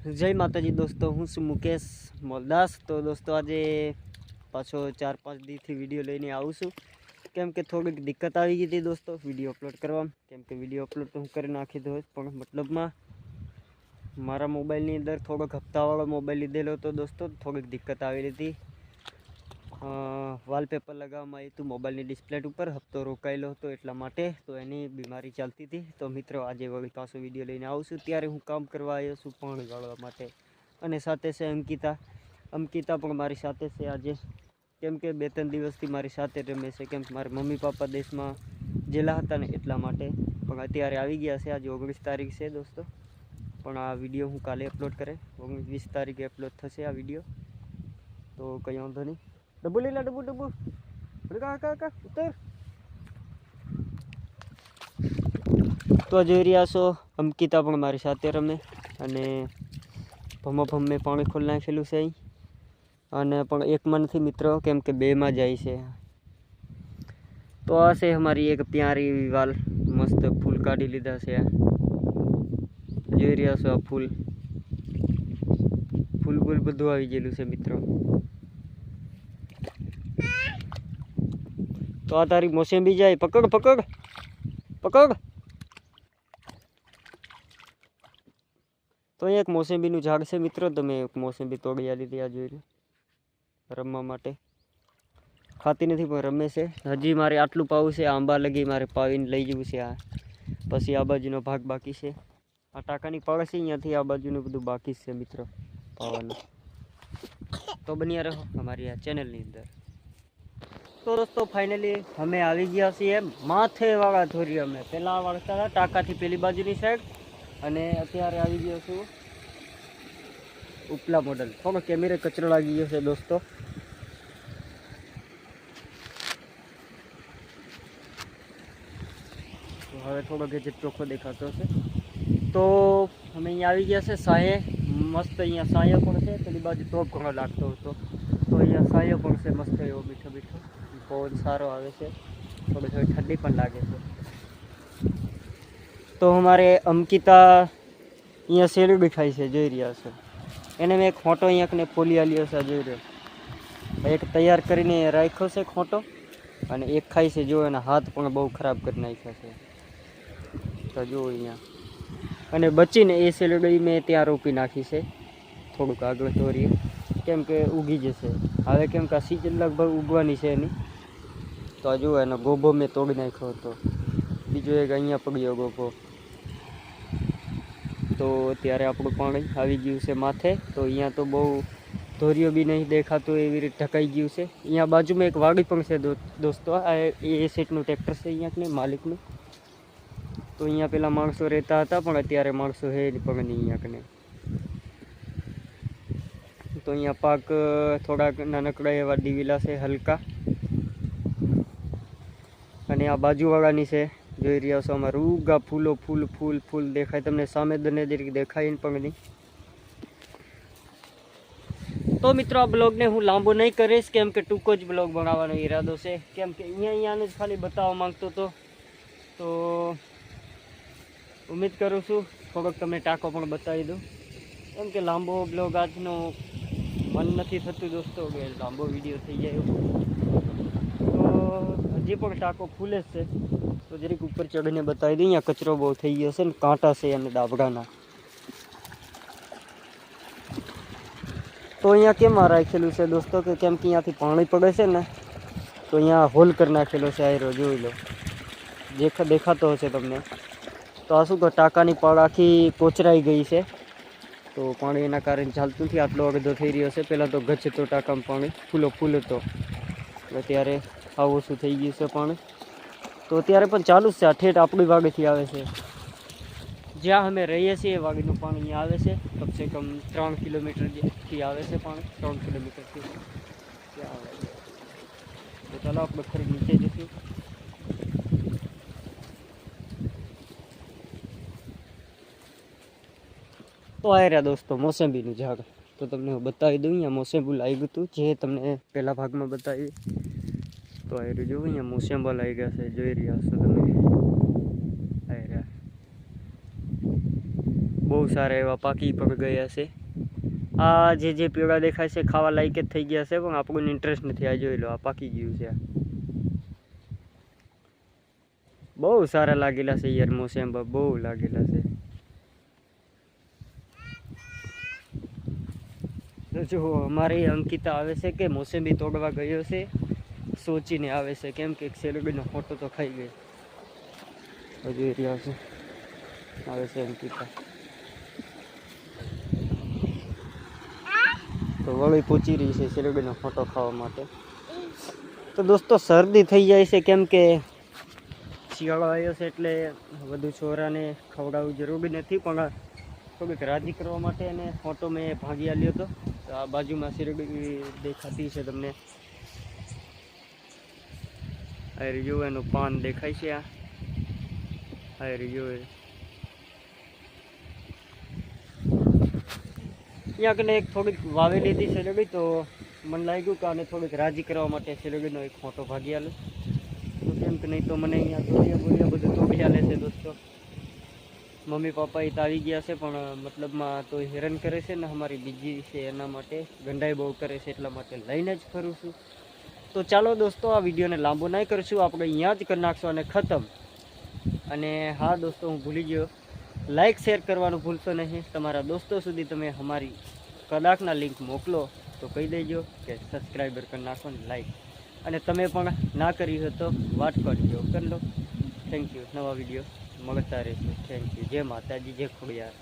જય માતાજી દોસ્તો, હું છું મુકેશ મોલદાસ. તો દોસ્તો, આજે પાછો ચાર પાંચ દીથી વીડિયો લઈને આવું છું. કેમ કે થોડીક દિક્કત આવી ગઈ હતી દોસ્તો, વીડિયો અપલોડ કરવામાં કેમ કે વીડિયો અપલોડ તો હું કરી નાખી દો પણ મતલબમાં મારા મોબાઈલની અંદર થોડોક હપ્તાવાળો મોબાઈલ લીધેલો હતો દોસ્તો, થોડીક દિક્કત આવી હતી. વાલપેપર લગાવવામાં આવ્યું હતું મોબાઈલની ડિસ્પ્લે ઉપર હપ્તો રોકાયેલો હતો એટલા માટે તો એની બીમારી ચાલતી હતી. તો મિત્રો, આજે પાછો વીડિયો લઈને આવું છું. ત્યારે હું કામ કરવા આવ્યો છું પણ ગાળવા માટે. અને સાથે છે અંકિતા. અંકિતા પણ મારી સાથે છે આજે. કેમ કે બે ત્રણ દિવસથી મારી સાથે રમે છે. કેમ કે મારા મમ્મી પપ્પા દેશમાં જેલા હતા ને એટલા માટે. પણ અત્યારે આવી ગયા છે. આજે ઓગણીસ તારીખ છે દોસ્તો. પણ આ વીડિયો હું કાલે અપલોડ કરે ઓગણીસ વીસ તારીખે અપલોડ થશે આ વીડિયો તો કંઈ વાંધો નહીં. ડબ્બુ લઈ લે ડબ્બુ ડબ્બુ અરે કા કા કા ઉતર તો જોઈ રહ્યા છો અંકિતા પણ મારી સાથે રમે અને ભમો ભમે પાણી ખોલી નાખેલું છે અહીં અને પણ એકમાં નથી મિત્રો કેમ કે બેમાં જાય છે તો આ છે અમારી એક પ્યારી વાલ મસ્ત ફૂલ કાઢી લીધા છે જોઈ રહ્યા છો આ ફૂલ ફૂલ ફૂલ બધું આવી ગયેલું છે મિત્રો તો આ તારી મોસંબી જાય. પકડ પકડ. પકડ. તો અહીંયા એક મોસંબીનું ઝાડ છે મિત્રો. તમે એક મોસંબી તોડી આ હતી આ જોઈને રમવા માટે. ખાતી નથી, પણ રમે છે. હજી મારે આટલું પાવું છે. આંબા લગી મારે પાવીને લઈ જવું છે આ. પછી આ બાજુનો ભાગ બાકી છે. આ ટાંકાની પાવે છે, અહીંયાથી આ બાજુનું બધું બાકી છે મિત્રો. પાવાનું. તો બન્યા રહો અમારી આ ચેનલની અંદર. તો દોસ્તો ફાઇનલી અમે આવી ગયા છીએ માથે વાળા ધોરી અમે. પહેલાં વાળતા હતા, ટાંકાથી પેલી બાજુની સાઈડ અને અત્યારે આવી ગયો છું ઉપલા મોડલ થોડો કેમેરે કચરો લાગી ગયો છે દોસ્તો. હવે થોડો ગેજેટ ચોખ્ખો દેખાતો છે તો અમે અહીંયા આવી ગયા છે સાહે મસ્ત અહીંયા સાયો પણ છે, પેલી બાજુ ટોપ ઘણો લાગતો હતો. તો અહીંયા સાયો પણ છે, મસ્ત એવો મીઠો મીઠો. પવન સારો આવે છે. થોડી થોડી ઠંડી પણ લાગે છે. તો અમારે અંકિતા અહીંયા શેરડી ખાય છે, જોઈ રહ્યા છો. એને મેં એક ખોટો અહીંયા કને ફોલી આલ્યો છે જોઈ રહ્યો. એક તૈયાર કરીને રાખ્યો છે ખોટો અને એક ખાય છે, જો એના હાથ પણ બહુ ખરાબ કરી નાખ્યા છે. તો જુઓ અહીંયા. અને બચીને એ શેરડી મેં ત્યાં રોપી નાખી છે. થોડુંક આગળ દોરીએ. કેમ કે ઉગી જશે. હવે કેમ કે આ લગભગ ઉગવાની છે એની. તો આ જુઓ, એનો ગોભો મેં તોડી નાખ્યો હતો. બીજો એક અહીંયા પડ્યો ગોભો તો અત્યારે આપણું પાણી આવી ગયું છે માથે. તો અહીંયા તો બહુ ધોરીઓ બી નહીં દેખાતું, એવી રીતે ઢકાઈ ગયું છે. અહીંયા બાજુમાં એક વાડી પણ છે દોસ્તો. આ એ સેટનું ટ્રેક્ટર છે અહીંયા ને માલિકનું? તો અહીંયા પેલા માણસો રહેતા હતા, પણ અત્યારે માણસો હે જ પણ નહીં અહીંયા કને તો અહીંયા પાક થોડાક નાનકડા એવા દીવેલા છે, હલકા. અને આ બાજુવાળાની છે. જોઈ રહ્યા છો અમારું ઉગા ફૂલો, ફૂલ ફૂલ ફૂલ દેખાય તમને. સામે દને જરીક દેખાય પણ નહીં. તો મિત્રો, આ બ્લોગને હું લાંબો નહીં કરીશ. કેમ કે ટૂંકો જ બ્લોગ બનાવવાનો ઈરાદો છે. કેમ કે અહીંયા અહીંયાને જ ખાલી બતાવવા માંગતો હતો. તો ઉમ્મીદ કરું છું, થોડોક તમને ટાંકો પણ બતાવી દઉં. કેમ કે લાંબો બ્લોગ આજનો મન નથી થતું દોસ્તો, કે લાંબો વીડિયો થઈ જાય હજી પણ ટાંકો ફૂલે જ છે. તો જરીક ઉપર ચડીને બતાવી દઉં અહીંયા કચરો બહુ થઈ ગયો છે ને, કાંટા છે અને ડાબડાના. તો અહીંયા કેમ આ રાખેલું છે દોસ્તો? કે કેમ કે અહીંયાથી પાણી પડે છે ને, તો અહીંયા હોલ કરી નાખેલો છે આયરો, જોઈ લો. દેખા, દેખાતો હશે તમને. તો આ શું કહો, ટાંકાની પાળ આખી કોચરાઈ ગઈ છે. તો પાણી એના કારણે ચાલતું નથી. આટલો અડધો થઈ રહ્યો છે. પહેલાં તો ગચ્છતો ટાંકામાં પાણી ફૂલો ફૂલ હતો અત્યારે આવું ઓછું થઈ ગયું છે પાણી. તો અત્યારે પણ ચાલુ જ છે. આ ઠેઠ આપણી વાડીથી આવે છે. જ્યાં અમે રહીએ છીએ એ વાડીનું પાણી અહીંયા આવે છે. કમસે કમ ત્રણ કિલોમીટરથી આવે છે પાણી. ત્રણ કિલોમીટરથી ત્યાં આવે છે. તો ચાલો આપણે ફરી નીચે જઈશું. તો આ રહ્યા દોસ્તો મોસંબીનું ઝાડ. તો તમને હું બતાવી દઉં. અહીંયા મોસંબી લાગ્યું હતું. જે તમને પહેલા ભાગમાં બતાવી તો આ રહ્યું જોવું અહીંયા મુસેમ્બલ આવી ગયા છે, જોઈ રહ્યા છો તમે. આવી રહ્યા. બહુ સારા એવા પાકી પણ ગયા છે. આ જે જે પીળા દેખાય છે, ખાવા લાયક જ થઈ ગયા છે, પણ આપણને ઇન્ટરેસ્ટ નથી. આ જોઈ લો, આ પાકી ગયું છે બહુ સારા લાગેલા છે યાર મોસેમ્બા બહુ લાગેલા છે. જો અમારે અંકિતા આવે છે કે મોસંબી તોડવા ગયો છે. સોચીને આવે છે કેમ કે સેલોડીનો ફોટો તો ખાઈ ગઈ હજુ એરિયા છે. આવે છે અંકિતા તો વળી પૂછી રહી છે સેલોડીનો ફોટો ખાવા માટે. તો દોસ્તો શરદી થઈ જાય છે કેમ કે શિયાળો આવ્યો છે એટલે વધુ છોરાને ખવડાવવું જરૂરી નથી, પણ થોડીક રાજી કરવા માટે એને ફોટો મેં ભાગી આલ્યો હતો. તો આ બાજુમાં શિરડી દેખાતી છે તમને. આ રહ્યું એનું પાન દેખાય છે આ આ રહ્યું ત્યાં કને એક થોડીક વાવેલી હતી સેલેડી, તો મને લાગ્યું કે આને થોડીક રાજી કરવા માટે સેલેડીનો એક ફોટો ભાગી આલું તો કેમ કે નહીં તો મને અહીંયા દોરિયા બોરિયા બધું તોડી આલે છે દોસ્તો. મમ્મી પપ્પા એ તો આવી ગયા છે, પણ મતલબમાં તો હેરાન કરે છે ને, અમારી બીજી છે એના માટે ગંડાઈ બહુ કરે છે, એટલા માટે લઈને જ ફરું છું. તો ચાલો દોસ્તો, આ વિડીયોને લાંબો નહીં કરીશું. આપણે અહીંયા જ કરી નાખશું અને ખતમ. અને હા દોસ્તો, હું ભૂલી ગયો. લાઈક શેર કરવાનું ભૂલશો નહીં. તમારા દોસ્તો સુધી તમે અમારી કદાકના લિંક મોકલો, તો કહી દેજો કે સબસ્ક્રાઈબર કરી નાખો ને લાઈક અને તમે પણ ના કરી હોય તો વાત કરજો. કરી લો. થેન્ક યુ નવા વીડિયો મળતા રહેશે. થેન્ક યુ જય માતાજી, જય ખોડિયાર.